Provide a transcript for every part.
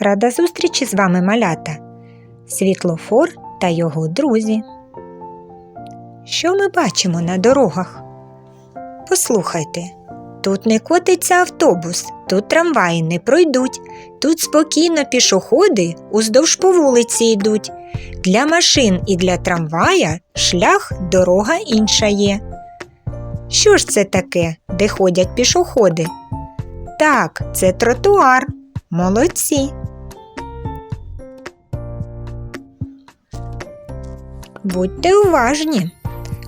Рада зустрічі з вами малята. Світлофор та його друзі. Що ми бачимо на дорогах? Послухайте, тут не котиться автобус, тут трамваї не пройдуть, тут спокійно пішоходи уздовж по вулиці йдуть. Для машин і для трамвая шлях дорога інша є. Що ж це таке, де ходять пішоходи? Так, це тротуар. Молодці. Будьте уважні.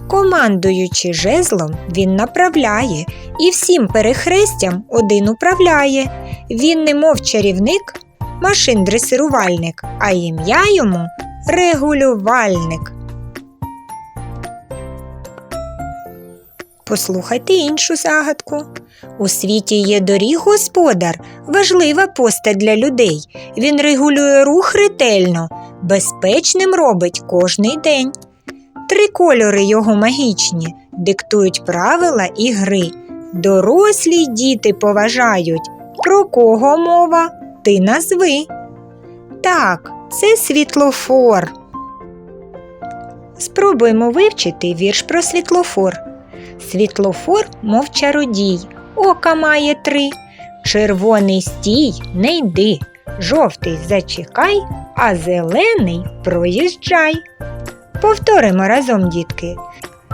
Командуючи жезлом, він направляє і всім перехрестям один управляє. Він немов чарівник, машин-дресирувальник, а ім'я йому регулювальник. Послухайте іншу загадку. У світі є доріг господар, важлива постать для людей. Він регулює рух ретельно, безпечним робить кожний день. Три кольори його магічні диктують правила і гри. Дорослі й діти поважають. Про кого мова? Ти назви. Так, це світлофор. Спробуємо вивчити вірш про світлофор. Світлофор, мов чародій, ока має три. Червоний стій, не йди, жовтий зачекай, а зелений проїжджай. Повторимо разом, дітки.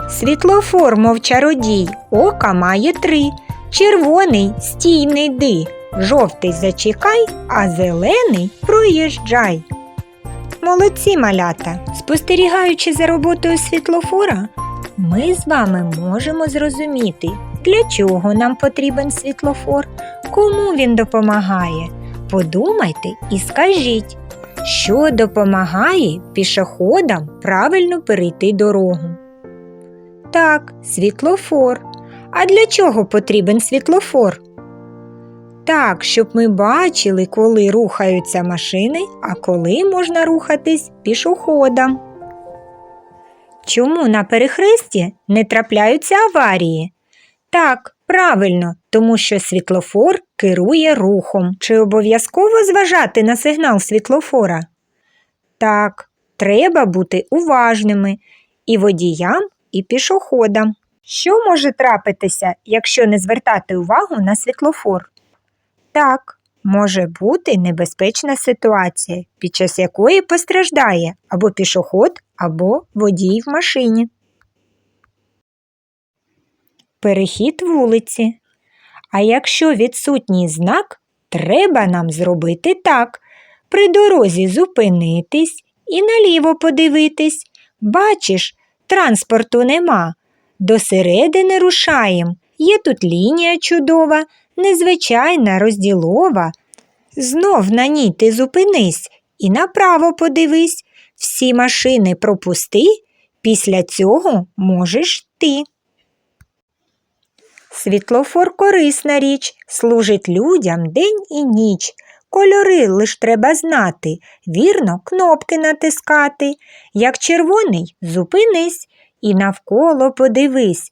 Світлофор, мов чародій, ока має три. Червоний стій не йди, жовтий зачекай, а зелений проїжджай. Молодці малята! Спостерігаючи за роботою світлофора, ми з вами можемо зрозуміти, для чого нам потрібен світлофор, кому він допомагає. Подумайте і скажіть, що допомагає пішоходам правильно перейти дорогу. Так, світлофор. А для чого потрібен світлофор? Так, щоб ми бачили, коли рухаються машини, а коли можна рухатись пішоходам. Чому на перехресті не трапляються аварії? Так, правильно, тому що світлофор керує рухом. Чи обов'язково зважати на сигнал світлофора? Так, треба бути уважними і водіям, і пішоходам. Що може трапитися, якщо не звертати увагу на світлофор? Так, може бути небезпечна ситуація, під час якої постраждає або пішоход, або водій в машині. Перехід вулиці. А якщо відсутній знак, треба нам зробити так: при дорозі зупинитись і наліво подивитись. Бачиш, транспорту нема. До середини рушаєм. Є тут лінія чудова, незвичайна, розділова. Знов на ній ти зупинись і направо подивись. Всі машини пропусти, після цього можеш ти. Світлофор корисна річ, служить людям день і ніч. Кольори лиш треба знати, вірно кнопки натискати. Як червоний зупинись і навколо подивись.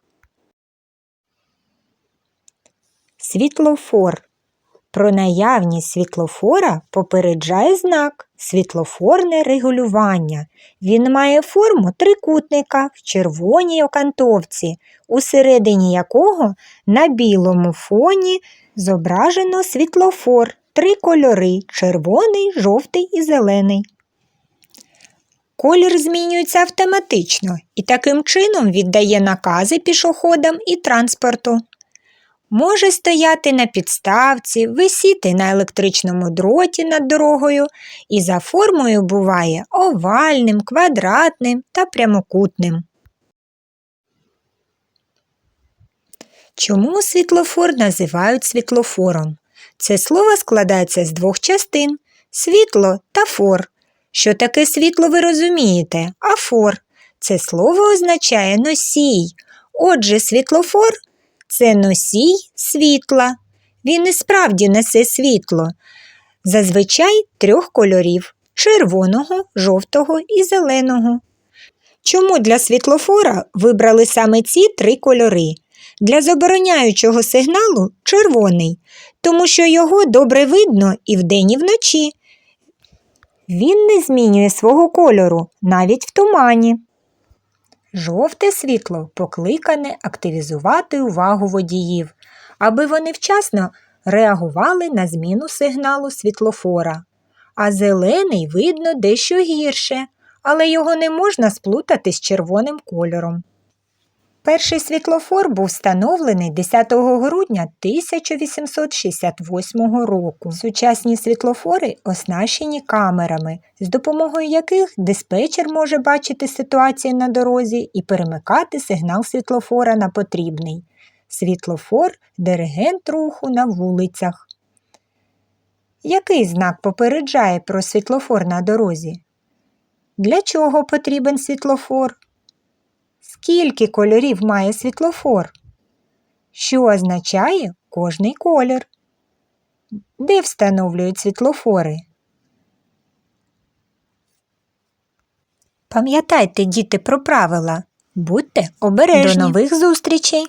Світлофор. Про наявність світлофора попереджає знак світлофорне регулювання. Він має форму трикутника в червоній окантовці, усередині якого на білому фоні зображено світлофор, три кольори червоний, жовтий і зелений. Колір змінюється автоматично і таким чином віддає накази пішоходам і транспорту. Може стояти на підставці, висіти на електричному дроті над дорогою і за формою буває овальним, квадратним та прямокутним. Чому світлофор називають світлофором? Це слово складається з двох частин світло та фор. Що таке світло ви розумієте? Афор. Це слово означає носій. Отже, світлофор це носій світла. Він і справді несе світло. Зазвичай трьох кольорів червоного, жовтого і зеленого. Чому для світлофора вибрали саме ці три кольори? Для забороняючого сигналу червоний, тому що його добре видно і вдень, і вночі. Він не змінює свого кольору навіть в тумані. Жовте світло покликане активізувати увагу водіїв, аби вони вчасно реагували на зміну сигналу світлофора. А зелений видно дещо гірше, але його не можна сплутати з червоним кольором. Перший світлофор був встановлений 10 грудня 1868 року. Сучасні світлофори оснащені камерами, з допомогою яких диспетчер може бачити ситуацію на дорозі і перемикати сигнал світлофора на потрібний. Світлофор диригент руху на вулицях. Який знак попереджає про світлофор на дорозі? Для чого потрібен світлофор? Скільки кольорів має світлофор? Що означає кожний колір? Де встановлюють світлофори? Пам'ятайте, діти, про правила. Будьте обережні. До нових зустрічей!